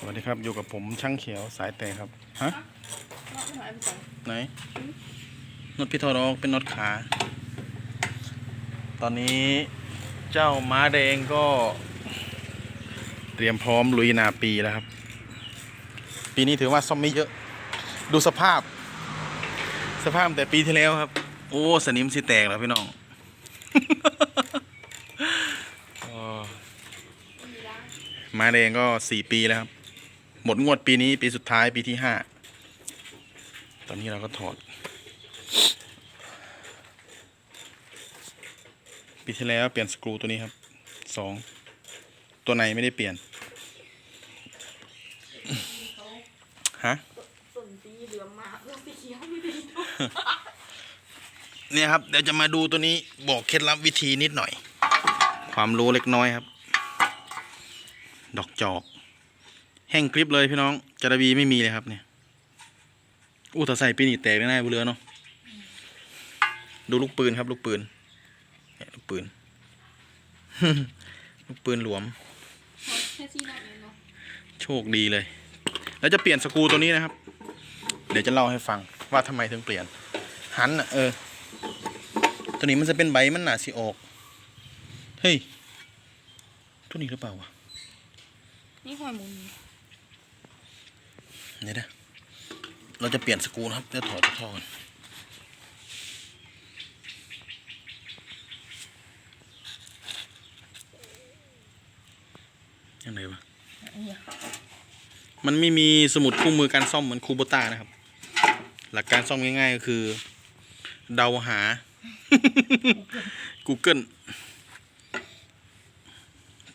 สวัสดีครับ อยู่กับผมช่างเขียวสายแต่ครับ ฮะไหนน็อตพี่ทอรอกเป็นน็อตขา ตอนนี้เจ้าม้าแดงก็ เตรียมพร้อมลุยนาปีแล้วครับ ปีนี้ถือว่าซ่อมไม่เยอะ ดูสภาพ สภาพแต่ปีที่แล้วครับ โอ้ สนิมสิแตกแล้วพี่น้องอ๋อม้าแดงก็สี่ปีแล้วครับ หมดงวดปีนี้ปีสุดท้ายปีที่ห้าตอนนี้เราก็ถอด ปีที่แล้วเปลี่ยนสกรูตัวนี้ครับสองตัวในไม่ได้เปลี่ยนฮะส่วนสีเหลืองมากแล้วสีเขียวไม่ดีเนี่ยครับ เดี๋ยวจะมาดูตัวนี้บอกเคล็ดลับวิธีนิดหน่อย ความรู้เล็กน้อยครับ ดอกจอก แห้งกริบเลยพี่น้องจระบีไม่มีเลยครับเนี่ยอู้ถ้าใส่ปีนี่แตกแน่ๆบนเรือเนาะดูลูกปืนครับ ลูกปืนเนี่ยลูกปืน ลูกปืนหลวม โชคดีเลย แล้วจะเปลี่ยนสกูตัวนี้นะครับ เดี๋ยวจะเล่าให้ฟังว่าทำไมถึงเปลี่ยน หันอะเออ ตัวนี้มันจะเป็นใบมันหนาสิออก เฮ้ย ตัวนี้หรือเปล่าวะนี่หอยหมุน เดี๋ยนะเราจะเปลี่ยนสกรูนะครับเดี๋ยวถอดท่อก่อนยังไงวะมันไม่มีสมุดคู่มือการซ่อมเหมือนคูโบต้านะครับ หลักการซ่อมง่ายๆก็คือ เดาหา Google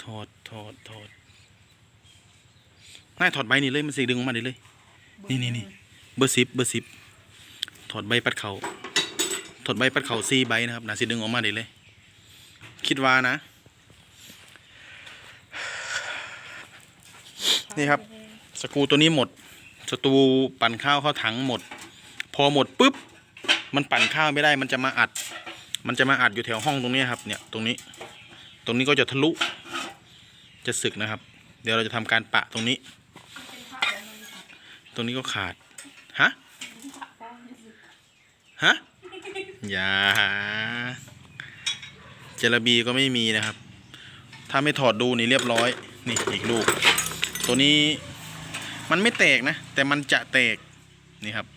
ถอดถอดถอดง่ายถอดใบนี่เลย มันสีดึงออกมาได้เลย นี่นี่นี่เบอร์สิบเบอร์สิบถอดใบปัดเขาถอดใบปัดเขาซีใบนะครับนาสีดึงออกมาได้เลย คิดว่านะ นี่ครับ สกูตัวนี้หมดสกรูปั่นข้าวเข้าถังหมด พอหมดปุ๊บ มันปั่นข้าวไม่ได้ มันจะมาอัด มันจะมาอัดอยู่แถวห้องตรงนี้ครับ เนี่ย ตรงนี้ ตรงนี้ก็จะทะลุ จะสึกนะครับ เดี๋ยวเราจะทำการปะตรงนี้ ตรงนี้ก็ขาด ฮะ ฮะ อย่า เจลาบีก็ไม่มีนะครับ ถ้าไม่ถอดดูนี่เรียบร้อย นี่อีกลูก ตัวนี้มันไม่แตกนะ แต่มันจะแตก นี่ครับ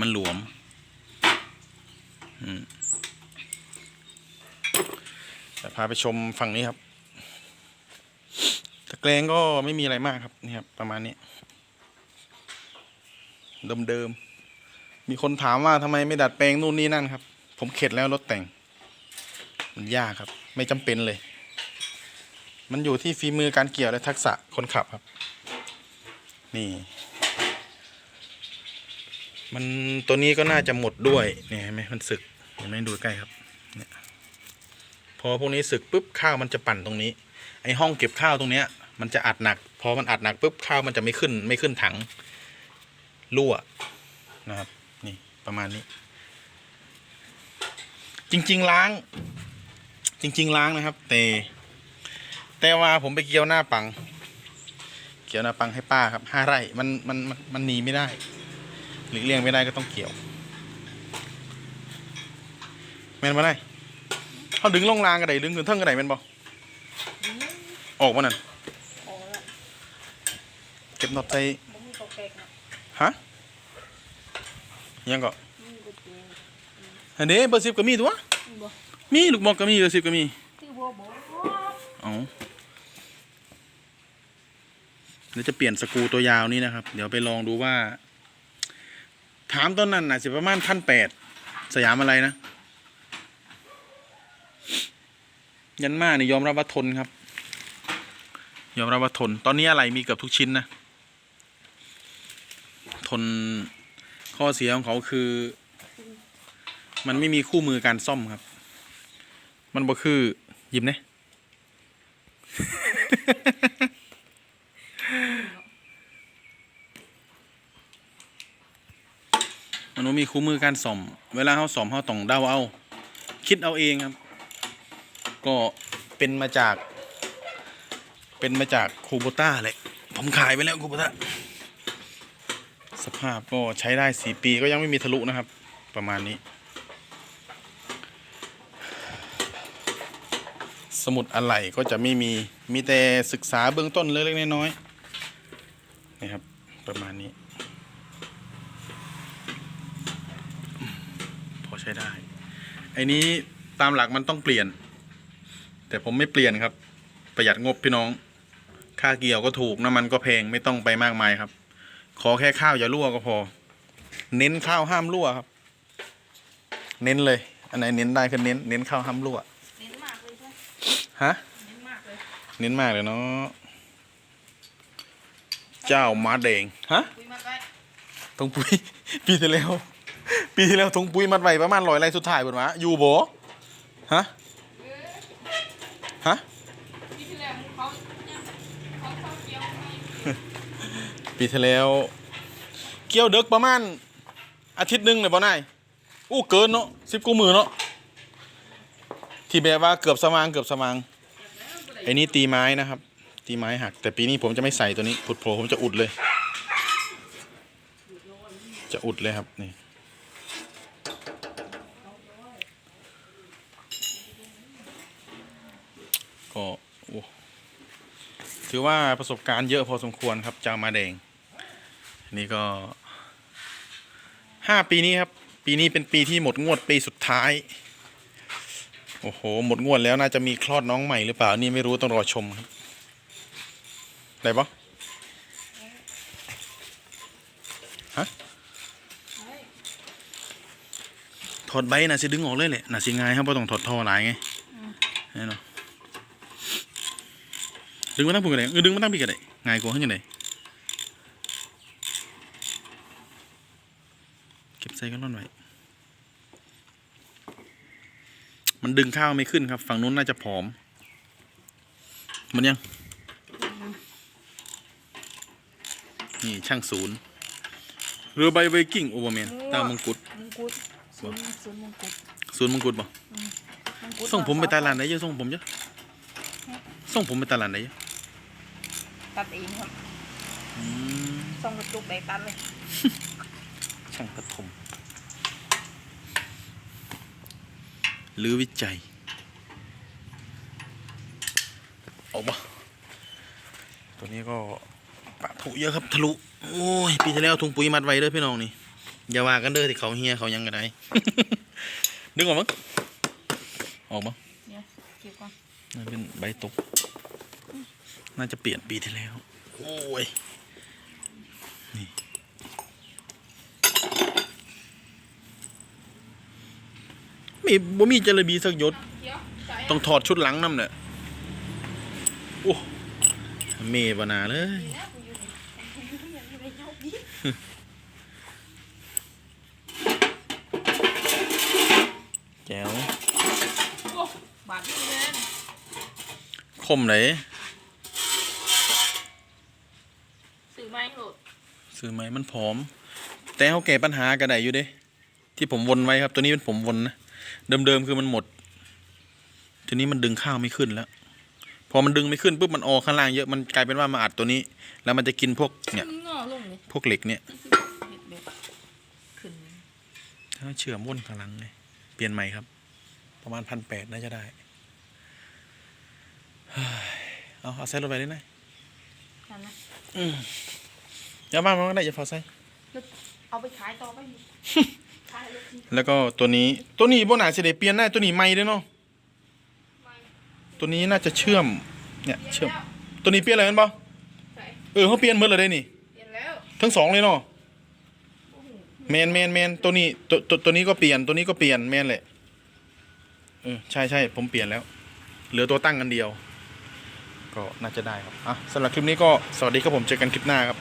มันหลวม อืมแต่พาไปชมฝั่งนี้ครับ ตะแกรงก็ไม่มีอะไรมากครับ นี่ครับ ประมาณนี้ เดิมๆ มีคนถามว่าทำไมไม่ดัดแปลงนู่นนี่นั่นครับ ผมเข็ดแล้วรถแต่ง มันยากครับ ไม่จำเป็นเลย มันอยู่ที่ฝีมือการเกี่ยวและทักษะคนขับครับ นี่ มันตัวนี้ก็น่าจะหมดด้วยเนี่ยเห็นไหมมันสึกเห็นไหมดูใกล้ครับเนี่ยพอพวกนี้สึกปุ๊บข้าวมันจะปั่นตรงนี้ ไอห้องเก็บข้าวตรงเนี้ย มันจะอัดหนัก พอมันอัดหนักปุ๊บข้าวมันจะไม่ขึ้นไม่ขึ้นถัง รั่วนะครับนี่ประมาณนี้ จริง ๆ ล้าง จริง ๆ ล้างนะครับ แต่ แต่ว่าผมไปเกี่ยวหน้าปัง เกี่ยวหน้าปังให้ป้าครับห้าไร่มันมันมันมันหนีไม่ได้หลีกเลี่ยงไม่ได้ก็ต้องเกี่ยว แม่นมาได้เขาดึงลงรางกระไดดึงขึ้นเทิงกระไดแม่นบ่ออกมานั่นพอละเก็บน็อตใส่ ฮะยังก็มีตัวเปลกอันนี้เบอร์สิบก็มีตัวมีบ่มีลูกบอกก็มีเบอร์สิบก็มีที่บัวบ่เอาเดี๋ยวจะเปลี่ยนสกรูตัวยาวนี้นะครับ เดี๋ยวไปลองดูว่า ถามต้นนั้นน่ะสิประมาณพันแปดสยามอะไรนะ ยันมาเนี่ยยอมรับว่าทนครับ ยอมรับว่าทน ตอนนี้อะไรมีเกือบทุกชิ้นนะ ทนข้อเสียของเขาคือ มันไม่มีคู่มือการซ่อมครับ มันบ่คือหยิบเนี่ยมันมีคู่มือการซ่อม เวลาเขาซ่อมเขาต้องเดาเอา คิดเอาเองครับ ก็เป็นมาจาก เป็นมาจากคูโบต้าแหละผมขายไปแล้วคุณพุทธะ สภาพก็ใช้ได้สี่ปีก็ยังไม่มีทะลุนะครับ ประมาณนี้ สมุดอะไหล่ก็จะไม่มีมีแต่ศึกษาเบื้องต้นเล็กๆน้อยๆนี่ครับ ประมาณนี้ พอใช้ได้ไอ้นี้ตามหลักมันต้องเปลี่ยน แต่ผมไม่เปลี่ยนครับ ประหยัดงบพี่น้อง ค่าเกี่ยวก็ถูกน้ำมันก็แพงไม่ต้องไปมากมายครับ ขอแค่ข้าวอย่ารั่วก็พอ เน้นข้าวห้ามรั่วครับ เน้นเลย อันไหนเน้นได้คือเน้น เน้นข้าวห้ามรั่ว เน้นมากเลยใช่ไหมฮะ เน้นมากเลยเน้นมากเลยเนาะ เจ้ามาแดง ฮะคุยมากไว้ทงปุ้ยปีที่แล้ว ปีที่แล้วทงปุ้ยมัดไว้ประมาณร้อยไรสุดท้ายเปิดมาอยู่โบฮะฮะ ที่ที่แล้วเขาเนี่ยเขาเขาเกี่ยวให้ ปีที่แล้ว เกี่ยวเด็กประมาณ อาทิตย์หนึ่งเลยบ่นายอู้เกินเนาะสิบกูมือเนาะที่แบบว่าเกือบสมางเกือบสมางไอ้นี่ตีไม้นะครับ ตีไม้หัก แต่ปีนี้ผมจะไม่ใส่ตัวนี้ผุดโผล่ผมจะอุดเลย จะอุดเลยครับนี่ก็โอ้ถือว่าประสบการณ์เยอะพอสมควรครับจ้ามาแดง นี่ก็ห้าปีนี้ครับ ปีนี้เป็นปีที่หมดงวดปีสุดท้าย โอ้โห หมดงวดแล้วน่าจะมีคลอดน้องใหม่หรือเปล่า นี่ไม่รู้ต้องรอชมครับ ได้ปะฮะถอดใบน่ะสิดึงออกเลยแหละน่ะสิง่ายครับเพราะต้องถอดท่อหลายไงแน่นอนดึงมาตั้งปุ่มกันเลยเออดึงมาตั้งปีกันเลยง่ายกว่าขึ้นยังไงเก็บ ใส่กันร่อนไว้มันดึงข้าวไม่ขึ้นครับ ฝั่งนู้นน่าจะผอม มันยัง นี่ช่างศูนย์เรือใบไวกิ้งโอเวอร์แมนตามมงกุฎมงกุฎศูนย์ศูนย์มงกุฎศูนย์มงกุฎบ่มงกุฎส่งผมไปตลาดไหนเยอะส่งผมเยอะส่งผมไปตลาดไหนเยอะตัดเองครับอืมส่งกระจุกแบกตัดเลย ช่างปฐมหรือวิจัย ออกมาตัวนี้ก็ปะถุเยอะครับทะลุ โอ้ย ปีที่แล้วถุงปุ๋ยมัดไว้เด้อพี่น้องนี่ อย่าว่ากันเด้อที่เขาเฮียเขายังกันได้ ดึงออกมั้งออกมั้งเนี่ยเก็บก่อนน่าเป็นใบตก น่าจะเปลี่ยนปีที่แล้ว โอ้ย นี่ มีบ่มีจระบีสักหยศเดี๋ยวใส่ต้องถอดชุดหลังน้ำเนี่ยโอ้เมบนาเลยแล้วกูอยู่นี่กูอยู่นี่อยู่ในเจ้าดิแจ๋วโอ้บาดนี่เลยคมไหนสื่อไม้โหลดซื้อไหมมันผอม แต่เขาแก้ปัญหากันได้อยู่เด้ ที่ผมวนไว้ครับ ตัวนี้เป็นผมวนนะ เดิมๆคือมันหมด ทีนี้มันดึงข้าวไม่ขึ้นแล้ว พอมันดึงไม่ขึ้นปุ๊บมันออกข้างล่างเยอะมันกลายเป็นว่ามาอัดตัวนี้ แล้วมันจะกินพวกเนี่ย งอลงเลยพวกเหล็กเนี่ยเห็ดแบบขึ้นถ้าเชื่อมวนข้างหลังเลยเปลี่ยนใหม่ครับ ประมาณพันแปดน่าจะได้เฮ้ยเอาเอาใส่รถไปได้ไหมนั่นนะอืมอย่าบ้ามันก็ได้อย่าพอใส่ เอาไปขายต่อไปอยู่ขายเลยที แล้วก็ตัวนี้ตัวนี้บนหนาเสได็เปลี่ยนได้ตัวนี้ไม่ด้วยเนาะไม่ตัวนี้น่าจะเชื่อมเนี่ยเปลี่ยนเชื่อมแล้วตัวนี้เปลี่ยนอะไรกันปะใส่เออเขาเปลี่ยนหมดเลยได้นี่เปลี่ยนแล้วทั้งสองเลยเนาะโอ้โหแมนแมนแมนตัวนี้ตัวตัวตัวนี้ก็เปลี่ยนตัวนี้ก็เปลี่ยนแมนแหละเออใช่ใช่ผมเปลี่ยนแล้ว เหลือตัวตั้งกันเดียว ก็น่าจะได้ครับอะสำหรับคลิปนี้ก็สวัสดีครับผมเจอกันคลิปหน้าครับ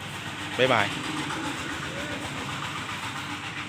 บ๊ายบายบ